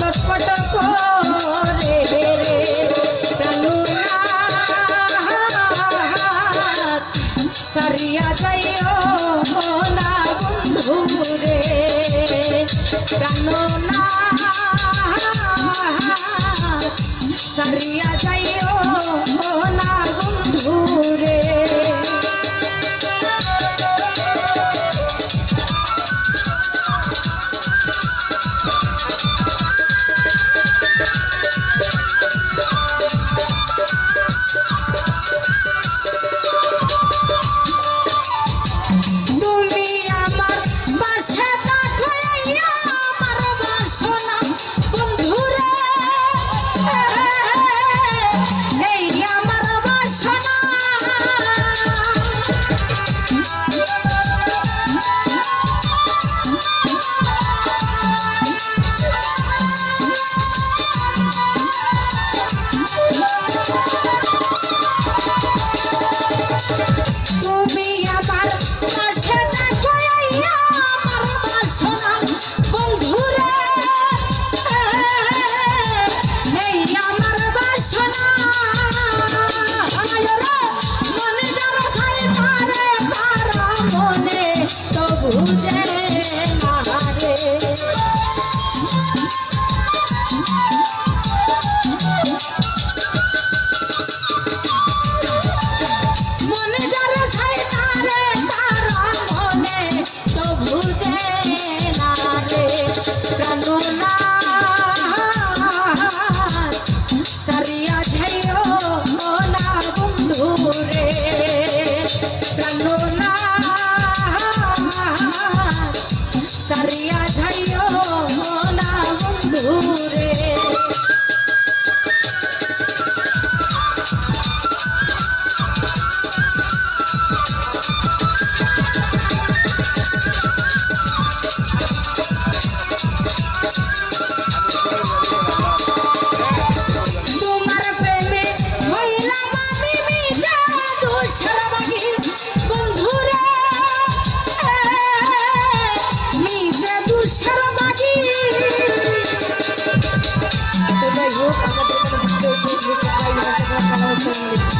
ছটপট করে বেড়ে সারিয়া যাই না বন্ধু রে প্রাণনা সারিয়া যাই না বন্ধু will Stand nur Música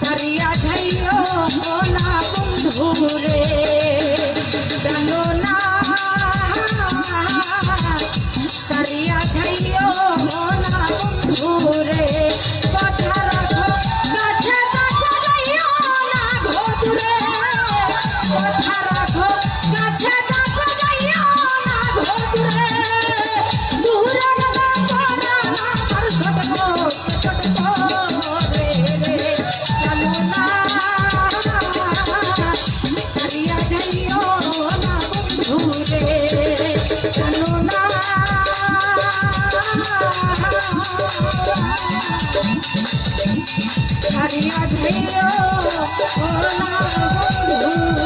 সারিয়া যাইও না বন্ধু রে না সারিয়া যাইও না বন্ধু রে কথা রাখো গাছে গাছে যাইও না ঘটুরে কথা হারিয়া দিও ও না বন্ধু।